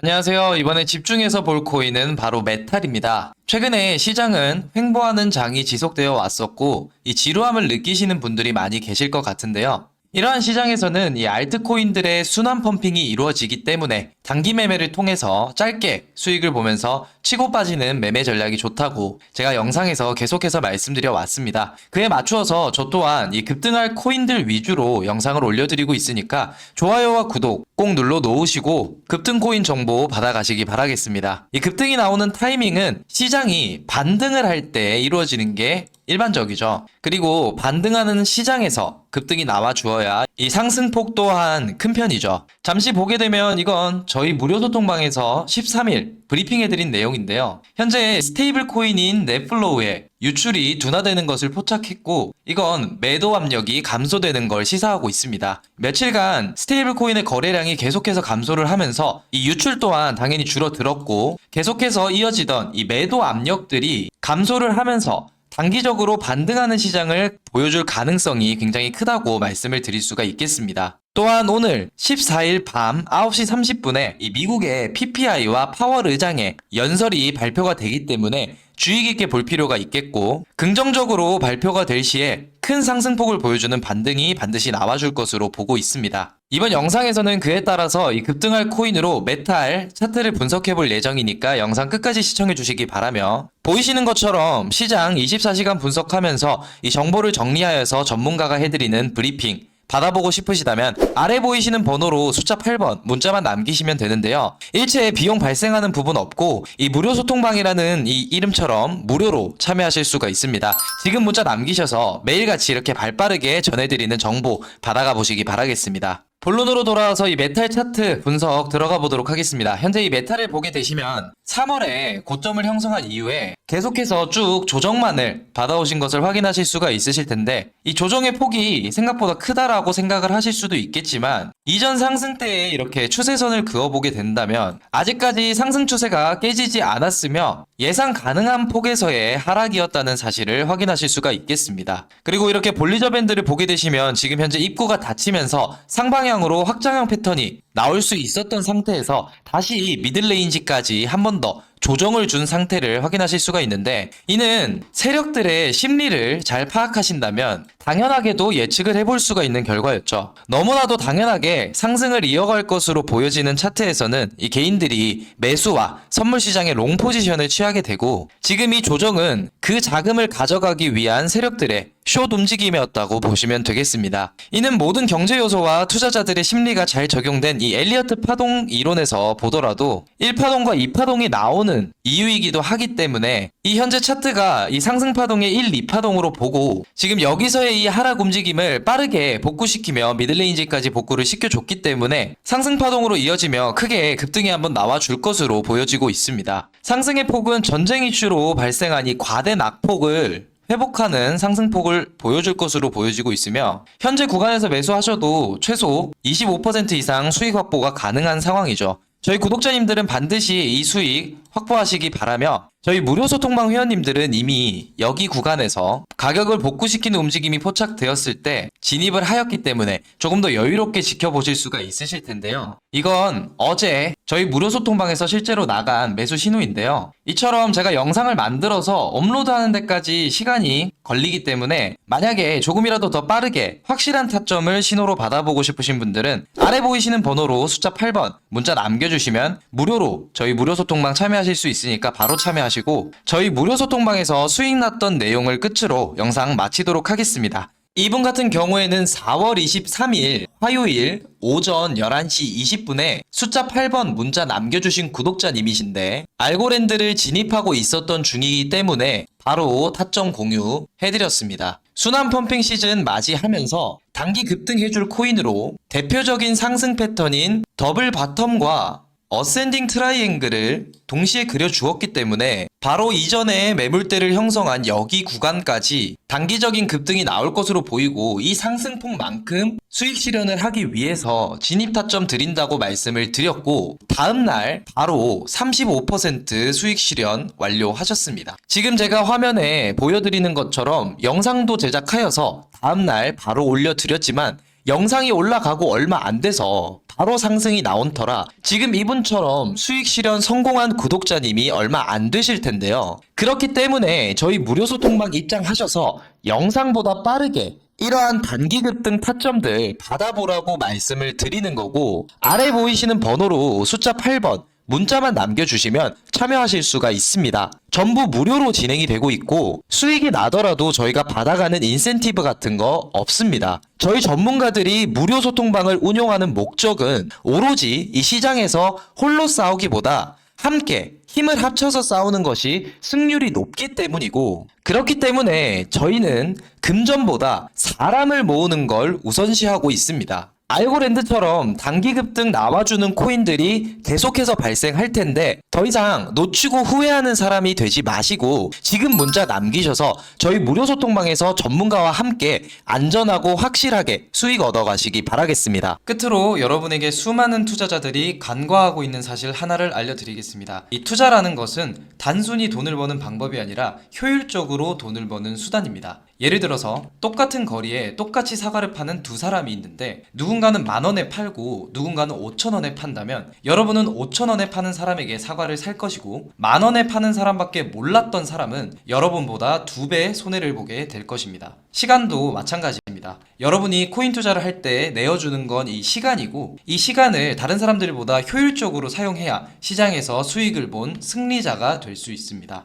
안녕하세요. 이번에 집중해서 볼 코인은 바로 메탈입니다. 최근에 시장은 횡보하는 장이 지속되어 왔었고, 이 지루함을 느끼시는 분들이 많이 계실 것 같은데요. 이러한 시장에서는 이 알트코인들의 순환 펌핑이 이루어지기 때문에 단기 매매를 통해서 짧게 수익을 보면서 치고 빠지는 매매 전략이 좋다고 제가 영상에서 계속해서 말씀드려 왔습니다. 그에 맞추어서 저 또한 이 급등할 코인들 위주로 영상을 올려드리고 있으니까 좋아요와 구독 꼭 눌러 놓으시고 급등 코인 정보 받아가시기 바라겠습니다. 이 급등이 나오는 타이밍은 시장이 반등을 할 때 이루어지는 게 일반적이죠. 그리고 반등하는 시장에서 급등이 나와 주어야 이 상승폭 또한 큰 편이죠. 잠시 보게 되면 이건 저희 무료 소통방에서 13일 브리핑해드린 내용인데요. 현재 스테이블 코인인 넷플로우에 유출이 둔화되는 것을 포착했고 이건 매도 압력이 감소되는 걸 시사하고 있습니다. 며칠간 스테이블 코인의 거래량이 계속해서 감소를 하면서 이 유출 또한 당연히 줄어들었고 계속해서 이어지던 이 매도 압력들이 감소를 하면서 단기적으로 반등하는 시장을 보여줄 가능성이 굉장히 크다고 말씀을 드릴 수가 있겠습니다. 또한 오늘 14일 밤 9시 30분에 이 미국의 PPI와 파월 의장의 연설이 발표가 되기 때문에 주의 깊게 볼 필요가 있겠고 긍정적으로 발표가 될 시에 큰 상승폭을 보여주는 반등이 반드시 나와줄 것으로 보고 있습니다. 이번 영상에서는 그에 따라서 이 급등할 코인으로 메탈 차트를 분석해 볼 예정이니까 영상 끝까지 시청해 주시기 바라며 보이시는 것처럼 시장 24시간 분석하면서 이 정보를 정리하여서 전문가가 해드리는 브리핑 받아보고 싶으시다면 아래 보이시는 번호로 숫자 8번 문자만 남기시면 되는데요. 일체 비용 발생하는 부분 없고 이 무료 소통방이라는 이 이름처럼 무료로 참여하실 수가 있습니다. 지금 문자 남기셔서 매일같이 이렇게 발빠르게 전해드리는 정보 받아가 보시기 바라겠습니다. 본론으로 돌아와서 이 메탈 차트 분석 들어가 보도록 하겠습니다. 현재 이 메탈을 보게 되시면 3월에 고점을 형성한 이후에 계속해서 쭉 조정만을 받아오신 것을 확인하실 수가 있으실 텐데 이 조정의 폭이 생각보다 크다라고 생각을 하실 수도 있겠지만 이전 상승 때에 이렇게 추세선을 그어보게 된다면 아직까지 상승 추세가 깨지지 않았으며 예상 가능한 폭에서의 하락이었다는 사실을 확인하실 수가 있겠습니다. 그리고 이렇게 볼리저 밴드를 보게 되시면 지금 현재 입구가 닫히면서 상방 향으로 확장형 패턴이 나올 수 있었던 상태에서 다시 미들레인지까지 한 번 더 조정을 준 상태를 확인하실 수가 있는데 이는 세력들의 심리를 잘 파악하신다면 당연하게도 예측을 해볼 수가 있는 결과였죠. 너무나도 당연하게 상승을 이어갈 것으로 보여지는 차트에서는 이 개인들이 매수와 선물 시장의 롱 포지션을 취하게 되고 지금 이 조정은 그 자금을 가져가기 위한 세력들의 숏 움직임이었다고 보시면 되겠습니다. 이는 모든 경제 요소와 투자자들의 심리가 잘 적용된 이 엘리어트 파동 이론에서 보더라도 1파동과 2파동이 나오는 이유이기도 하기 때문에 이 현재 차트가 이 상승 파동의 1, 2파동으로 보고 지금 여기서의 이 하락 움직임을 빠르게 복구시키며 미들레인지까지 복구를 시켜줬기 때문에 상승 파동으로 이어지며 크게 급등이 한번 나와 줄 것으로 보여지고 있습니다. 상승의 폭은 전쟁 이슈로 발생한 이 과대 낙폭을 회복하는 상승폭을 보여줄 것으로 보여지고 있으며 현재 구간에서 매수하셔도 최소 25% 이상 수익 확보가 가능한 상황이죠. 저희 구독자님들은 반드시 이 수익 확보하시기 바라며 저희 무료 소통방 회원님들은 이미 여기 구간에서 가격을 복구시키는 움직임이 포착되었을 때 진입을 하였기 때문에 조금 더 여유롭게 지켜보실 수가 있으실 텐데요. 이건 어제 저희 무료 소통방에서 실제로 나간 매수 신호인데요. 이처럼 제가 영상을 만들어서 업로드하는 데까지 시간이 걸리기 때문에 만약에 조금이라도 더 빠르게 확실한 타점을 신호로 받아보고 싶으신 분들은 아래 보이시는 번호로 숫자 8번 문자 남겨주시면 무료로 저희 무료 소통방 참여하실 수 있으니까 바로 참여하시고 저희 무료 소통방에서 수익 났던 내용을 끝으로 영상 마치도록 하겠습니다. 이분 같은 경우에는 4월 23일 화요일 오전 11시 20분에 숫자 8번 문자 남겨주신 구독자님이신데 알고랜드를 진입하고 있었던 중이기 때문에 바로 타점 공유 해드렸습니다. 순환 펌핑 시즌 맞이하면서 단기 급등해줄 코인으로 대표적인 상승 패턴인 더블 바텀과 어센딩 트라이앵글을 동시에 그려주었기 때문에 바로 이전에 매물대를 형성한 여기 구간까지 단기적인 급등이 나올 것으로 보이고 이 상승폭만큼 수익 실현을 하기 위해서 진입 타점 드린다고 말씀을 드렸고 다음날 바로 35% 수익 실현 완료하셨습니다. 지금 제가 화면에 보여드리는 것처럼 영상도 제작하여서 다음날 바로 올려드렸지만 영상이 올라가고 얼마 안 돼서 바로 상승이 나온 터라 지금 이분처럼 수익 실현 성공한 구독자님이 얼마 안 되실 텐데요. 그렇기 때문에 저희 무료 소통방 입장하셔서 영상보다 빠르게 이러한 단기 급등 타점들 받아보라고 말씀을 드리는 거고 아래 보이시는 번호로 숫자 8번 문자만 남겨주시면 참여하실 수가 있습니다. 전부 무료로 진행이 되고 있고 수익이 나더라도 저희가 받아가는 인센티브 같은 거 없습니다. 저희 전문가들이 무료 소통방을 운영하는 목적은 오로지 이 시장에서 홀로 싸우기보다 함께 힘을 합쳐서 싸우는 것이 승률이 높기 때문이고 그렇기 때문에 저희는 금전보다 사람을 모으는 걸 우선시하고 있습니다. 알고랜드처럼 단기 급등 나와주는 코인들이 계속해서 발생할 텐데 더 이상 놓치고 후회하는 사람이 되지 마시고 지금 문자 남기셔서 저희 무료 소통방에서 전문가와 함께 안전하고 확실하게 수익 얻어가시기 바라겠습니다. 끝으로 여러분에게 수많은 투자자들이 간과하고 있는 사실 하나를 알려드리겠습니다. 이 투자라는 것은 단순히 돈을 버는 방법이 아니라 효율적으로 돈을 버는 수단입니다. 예를 들어서 똑같은 거리에 똑같이 사과를 파는 두 사람이 있는데 누군가는 만 원에 팔고 누군가는 5천 원에 판다면 여러분은 5천 원에 파는 사람에게 사과를 살 것이고 만 원에 파는 사람밖에 몰랐던 사람은 여러분보다 두 배의 손해를 보게 될 것입니다. 시간도 마찬가지입니다. 여러분이 코인 투자를 할 때 내어주는 건 이 시간이고 이 시간을 다른 사람들보다 효율적으로 사용해야 시장에서 수익을 본 승리자가 될 수 있습니다.